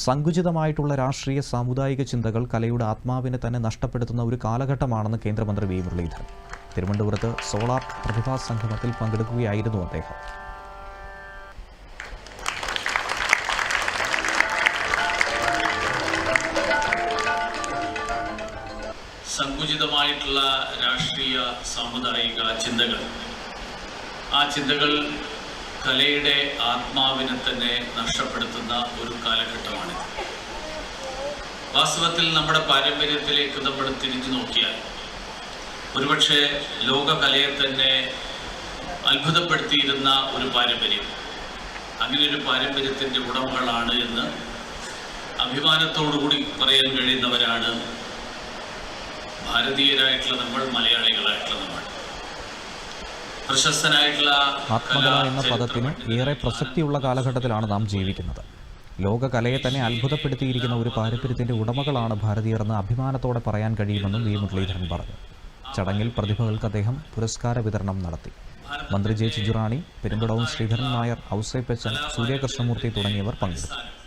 സങ്കുചിതമായിട്ടുള്ള രാഷ്ട്രീയ സാമുദായിക ചിന്തകൾ കലയുടെ ആത്മാവിനെ തന്നെ നഷ്ടപ്പെടുത്തുന്ന ഒരു കാലഘട്ടമാണെന്ന് കേന്ദ്രമന്ത്രി വി മുരളീധരൻ. തിരുവനന്തപുരത്ത് സോളാർ പ്രതിഭാ സംഗമത്തിൽ പങ്കെടുക്കുകയായിരുന്നു അദ്ദേഹം. സങ്കുചിതമായിട്ടുള്ള രാഷ്ട്രീയ സാമുദായിക ചിന്തകൾ. ആ ചിന്തകൾ കലയുടെ ആത്മാവിനെ തന്നെ നഷ്ടപ്പെടുത്തുന്ന ഒരു കാലഘട്ടമാണിത് വാസ്തവത്തിൽ നമ്മുടെ പാരമ്പര്യത്തിലേക്ക് നമ്മൾ തിരിഞ്ഞു നോക്കിയാൽ ഒരുപക്ഷെ ലോകകലയെ തന്നെ അത്ഭുതപ്പെടുത്തിയിരുന്ന ഒരു പാരമ്പര്യം. അങ്ങനെ ഒരു പാരമ്പര്യത്തിന്റെ ഉടമകളാണ് എന്ന് അഭിമാനത്തോടുകൂടി പറയാൻ കഴിയുന്നവരാണ് ഭാരതീയരായിട്ടുള്ള നമ്മൾ പ്രശസ്തനായിട്ടുള്ള ആത്മകല കലാ എന്ന പദത്തിന് ഏറെ പ്രസക്തിയുള്ള കാലഘട്ടത്തിലാണ് നാം ജീവിക്കുന്നത്. ലോകകലയെ തന്നെ അത്ഭുതപ്പെടുത്തിയിരിക്കുന്ന ഒരു പാരമ്പര്യത്തിന്റെ ഉടമകളാണ് ഭാരതീയർന്ന് അഭിമാനത്തോടെ പറയാൻ കഴിയുമെന്നും വി. മുരളീധരൻ പറഞ്ഞു. ചടങ്ങിൽ പ്രതിഭകൾക്ക് അദ്ദേഹം പുരസ്കാര വിതരണം നടത്തി. മന്ത്രി ജെ. ചിജുറാണി പെരുമ്പടവും ശ്രീധരൻ നായർ ഔസേപ്പച്ചൻ സൂര്യകൃഷ്ണമൂർത്തി തുടങ്ങിയവർ പങ്കെടുത്തു.